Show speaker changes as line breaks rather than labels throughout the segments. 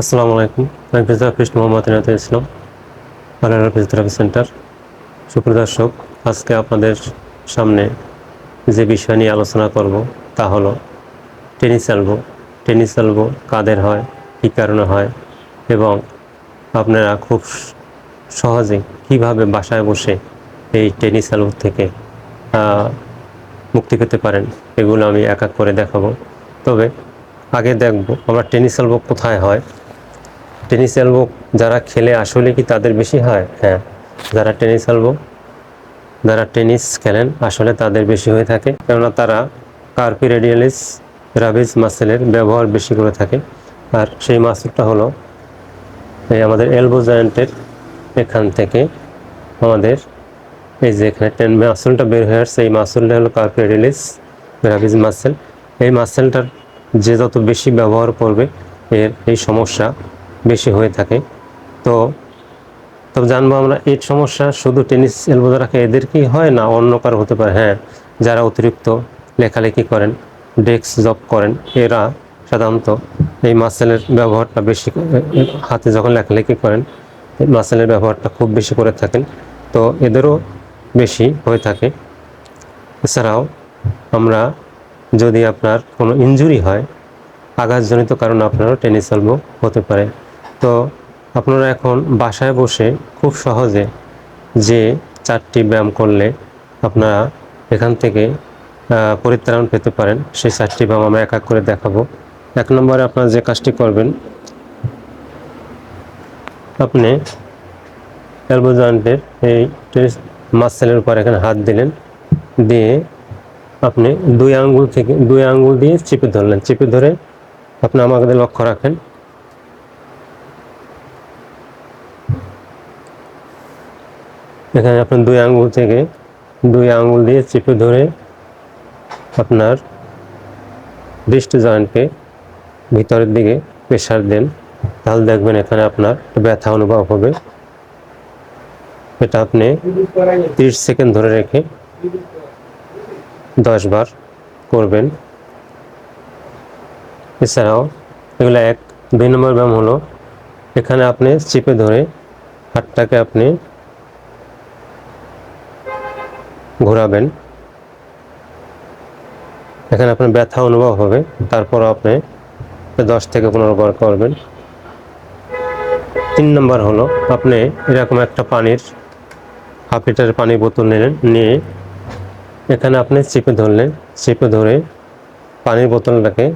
আসসালামু আলাইকুম। আমি ফিজিওথেরাপিস্ট মোহাম্মদ ইনাত ইসলাম আলাদা ফিজিওথেরাপি সেন্টার। সুপ্রদর্শক আজকে আপনাদের সামনে যে বিষয় নিয়ে আলোচনা করব তা হলো টেনিস এলবো। টেনিস এলবো কাদের হয়, কী কারণে হয় এবং আপনারা খুব সহজে কীভাবে বাসায় বসে এই টেনিস এলবো থেকে মুক্তি পেতে পারেন, এগুলো আমি এক এক করে দেখাবো। তবে আগে দেখব আমরা টেনিস এলবো কোথায় হয় টেনিস এলবো যারা খেলে আসলে কি তাদের বেশি হয়? হ্যাঁ যারা টেনিস এলবো, যারা টেনিস খেলেন আসলে তাদের বেশি হয়ে থাকে। কেননা তারা কার্পি রেডিয়ালিস, রাবিজ মাসেলের ব্যবহার বেশি করে থাকে। আর সেই মাসেলটা হলো এই আমাদের এলবো জয়েন্টের এখান থেকে আমাদের এই যে এখানে টেন মাসেলটা বের হয়ে আসছে, এই মাসেলটা হলো কার্পি রেডিয়ালিস, রাবিজ মাসেল। এই মাসেলটার যে যত বেশি ব্যবহার করবে, এর এই সমস্যা বেশি হয়ে থাকে। তো, তবে জানব আমরা এই সমস্যা শুধু টেনিস এলবো যারা খেলে এদেরকেই হয় না অন্য কারও হতে পারে? হ্যাঁ যারা অতিরিক্ত লেখালেখি করেন, ডেস্ক জব করেন, এরা সাধারণত এই মাসেলের ব্যবহারটা বেশি হাতে যখন লেখালেখি করেন মাসেলের ব্যবহারটা খুব বেশি করে থাকেন। তো এদেরও বেশি হয়ে থাকে। এছাড়াও আমরা যদি আপনার কোনো ইনজুরি হয়, আঘাতজনিত কারণে আপনারও টেনিস এলবো হতে পারে। তো আপনারা এখন বাসায় বসে খুব সহজে যে চারটি ব্যায়াম করলে আপনারা এখান থেকে পরিত্রাণ পেতে পারেন। সেই চারটি ব্যায়াম আমরা এক এক করে দেখাবো। এক নম্বরে আপনারা যে কাজটি করবেন, আপনি এলবো জয়েন্টের এই মাসেলের উপর এখানে হাত দিলেন, দিয়ে আপনি দুই আঙ্গুল থেকে, দুই আঙ্গুল দিয়ে চেপে ধরলেন। চেপে ধরে আপনি আমাদের লক্ষ্য রাখেন। এখানে আপনার দুই আঙ্গুল থেকে দুই আঙ্গুল দিয়ে চেপে ধরে আপনার দৃষ্টি জয়েন্টকে ভিতরের দিকে প্রেশার দেন। তাহলে দেখবেন এখানে আপনার ব্যথা অনুভব হবে। এটা আপনি তিরিশ সেকেন্ড ধরে রেখে দশ বার করবেন। এছাড়াও এগুলো এক, দুই নম্বর ব্যায়াম হলো এখানে আপনি চেপে ধরে হাতটাকে আপনি ঘোরাবেন। এখানে আপনার ব্যথা অনুভব হবে। তারপর আপনি দশ থেকে পনেরো বার করবেন। তিন নম্বর হলো, আপনি এরকম একটা পানির, হাফ লিটারের পানির বোতল নিলেন, নিয়ে এখানে আপনি চেপে ধরলেন, চেপে ধরে পানির বোতলটাকে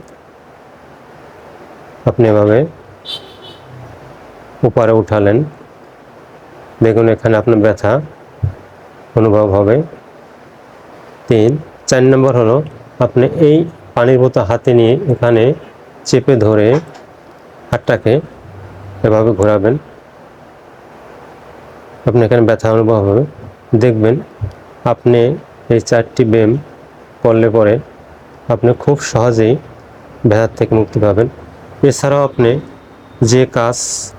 আপনি এভাবে উপরে উঠালেন। দেখুন এখানে আপনার ব্যথা অনুভব হবে। তিন, চার নম্বর হলো আপনি এই পানির বোতল হাতে নিয়ে এখানে চেপে ধরে হাতটাকে এভাবে ঘোরাবেন। আপনি এখানে ব্যথা অনুভব হবে। দেখবেন আপনি এই চারটি ব্যায়াম করলে পরে আপনি খুব সহজেই ব্যথার থেকে মুক্তি পাবেন। এছাড়াও আপনি যে কাজ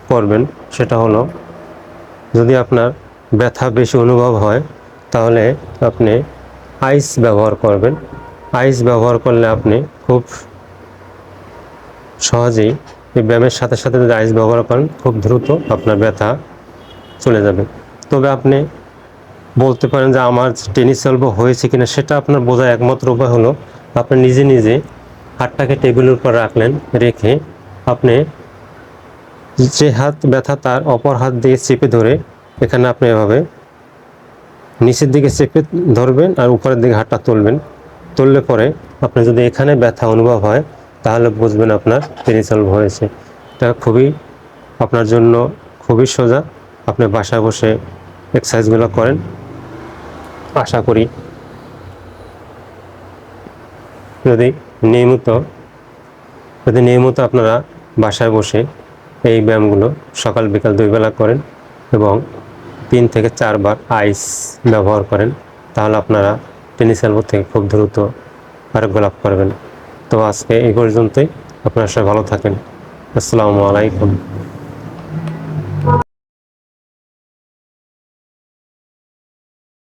করবেন সেটা হলো যদি আপনার ব্যথা বেশি অনুভব হয়, তাহলে আপনি আইস ব্যবহার করবেন। আইস ব্যবহার করলে আপনি খুব সহজেই এই ব্যায়ামের সাথে সাথে যদি আইস ব্যবহার করেন, খুব দ্রুত আপনার ব্যথা চলে যাবে। তবে আপনি বলতে পারেন যে, আমার টেনিস এলবো হয়েছে কিনা? সেটা আপনার বোঝার একমাত্র উপায় হলো, আপনি নিজে নিজে হাতটাকে টেবিলের উপর রাখলেন, রেখে আপনি যে হাত ব্যথা তার অপর হাত দিয়ে চেপে ধরে এখানে আপনি এভাবে নিচের দিকে চেপে ধরবেন আর উপরের দিকে হাতটা তুলবেন। তুললে পরে আপনি যদি এখানে ব্যথা অনুভব হয়, তাহলে বুঝবেন আপনার এলবো হয়েছে। এটা খুবই আপনার জন্য খুবই সোজা। আপনি বাসায় বসে এক্সারসাইজগুলো করেন। আশা করি যদি নিয়মিত যদি নিয়মিত আপনারা বাসায় বসে এই ব্যায়ামগুলো সকাল বিকাল দুই বেলা করেন এবং তিন থেকে চারবার আইস ব্যবহার করেন, তাহলে আপনারা টেনিস এলবো থেকে খুব দ্রুত আরোগ্য লাভ করবেন। তো আজকে এই পর্যন্তই, আপনারা সবাই ভালো থাকেন। আসসালামু আলাইকুম।